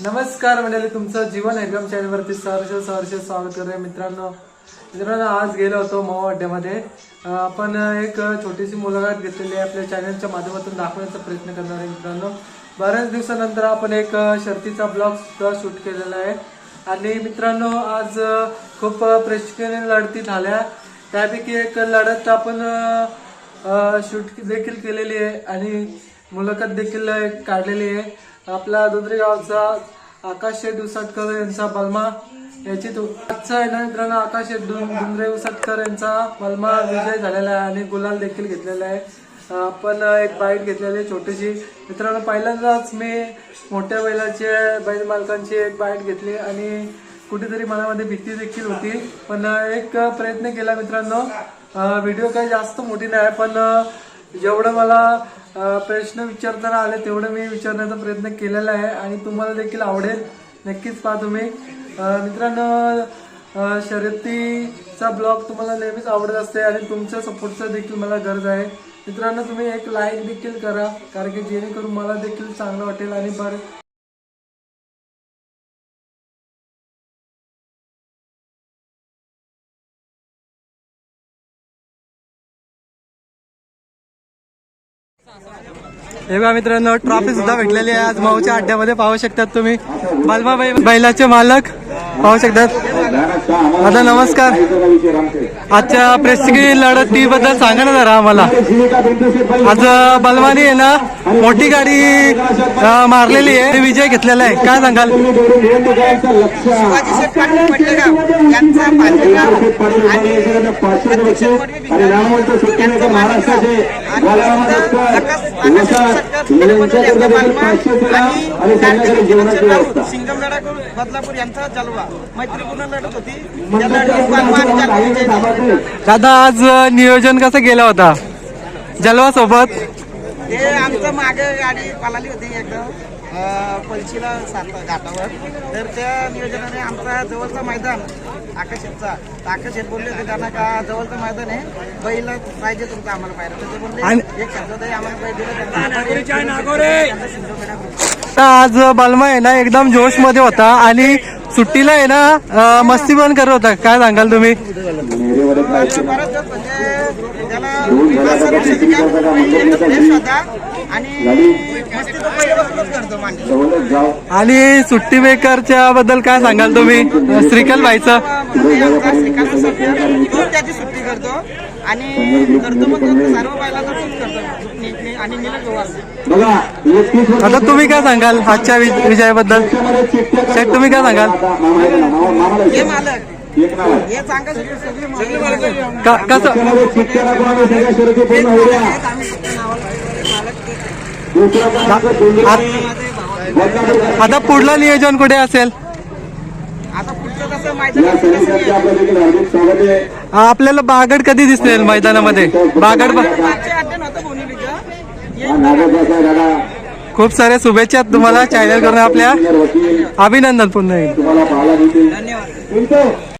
नमस्कार मंडळी तुमचं जीवन एकदम चॅनलवरती सहर्ष सहर्ष स्वागत करूया मित्रांनो. मित्रांनो आज गेलो होतो महो अड्ड्यामध्ये आपण एक छोटीशी मुलाखत घेतलेली आहे आपल्या चॅनलच्या माध्यमातून दाखवण्याचा प्रयत्न करणार आहे मित्रांनो. बऱ्याच दिवसानंतर आपण एक शर्तीचा ब्लॉग सुद्धा शूट केलेला आहे. आणि मित्रांनो आज खूप अं, प्रेक्षणीय लढती झाल्या. त्यापैकी एक लढत आपण शूट देखील केलेली आहे. आणि मुलाखत देखील एक काढलेली आहे. आपला दुधरी गावचा आकाश शेठ उसाटकर यांचा बलमा याची तो आजचा आहे ना मित्रांनो आकाश दुंद्रे उसाटकर यांचा बलमा विजय झालेला आहे आणि गुलाल देखील घेतलेला आहे. आपण एक बाईट घेतलेली आहे छोटीशी. मित्रांनो पहिल्यांदाच मी मोठ्या बैलाचे बैल मालकांची एक बाईट घेतली आणि कुठेतरी मनामध्ये भीती देखील होती. पण एक प्रयत्न केला मित्रांनो. व्हिडिओ काही जास्त मोठी नाही पण जेवढं मला प्रश्न विचारताना आले तेवढं मी विचारण्याचा प्रयत्न केलेला आहे आणि तुम्हाला देखील आवडेल. नक्कीच पहा तुम्ही. मित्रांनो शर्यतीचा ब्लॉग तुम्हाला नेहमीच आवडत असते आणि तुमच्या सपोर्टचा देखील मला गरज आहे. मित्रांनो तुम्ही एक लाईक देखील करा कारण की जेणेकरून मला देखील चांगलं वाटेल आणि बरं हे बघा मित्रांनो ट्रॉफी सुद्धा भेटलेली आहे. आज माऊच्या अड्ड्यामध्ये पाहू शकतात तुम्ही. बालमाबाई बैलाचे मालक पाहू शकतात. दादा नमस्कार. आजच्या प्रेस्टिगी लढती बद्दल सांगा ना जरा आम्हाला. आज बलवानी आहे ना मोठी गाडी मारलेली आहे. विजय घेतलेला आहे. काय सांगाल? आणि बदलापूर यांचा जलवा. मैत्रीपूर्ण लढत होती त्या लढतीत आणि विजयी झाले. दादा आज नियोजन कसं केलं होता जलवा सोबत ते आमचं मागे गाडी पळाली होती एकदम अं, पळशीला सात घाटावर. तर त्या नियोजनाने आमचा जवळचा मैदान आकाशेतचा. आकाश शेठ बोलले होते त्यांना का जवळचं मैदान आहे. बैल पाहिजे तुमचं आम्हाला पाहिजे तर ते बोलले एक शब्द तरी आम्हाला. तर आज बलमा आहे ना एकदम जोशमध्ये होता आणि सुट्टीला आहे ना मस्ती पण करत होता. काय सांगाल तुम्ही? दिवस म्हणजे त्याला आणि सुट्टी मेकरच्या बद्दल काय सांगाल तुम्ही? अं, श्रीकांत भाईचं म्हणजे त्याची सुट्टी करतो. आणि करतो मग सर्व बैलाचा करतो. आणि आता तुम्ही काय सांगाल आजच्या वि- विजयाबद्दल? साहेब, तुम्ही काय सांगाल? आता मामा आहे ना, मामा- मामाला हे विचार. मालक. एक नाव आहे. हे चांगलं सगळी सगळी मालक. का- कसं? आता पुढलं नियोजन कुठे असेल? आता पुढचं कसं या मैदान शर्यतीसाठी आपलं देखील हार्दिक स्वागत आहे. आपल्याला बागड कधी दिसेल मैदानामध्ये? बागड खूप साऱ्या शुभेच्छा तुम्हाला. चॅनल करून आपल्या. अभिनंदन पुन्हा एकदा. तुम्हाला पाहायला मिळतील धन्यवाद.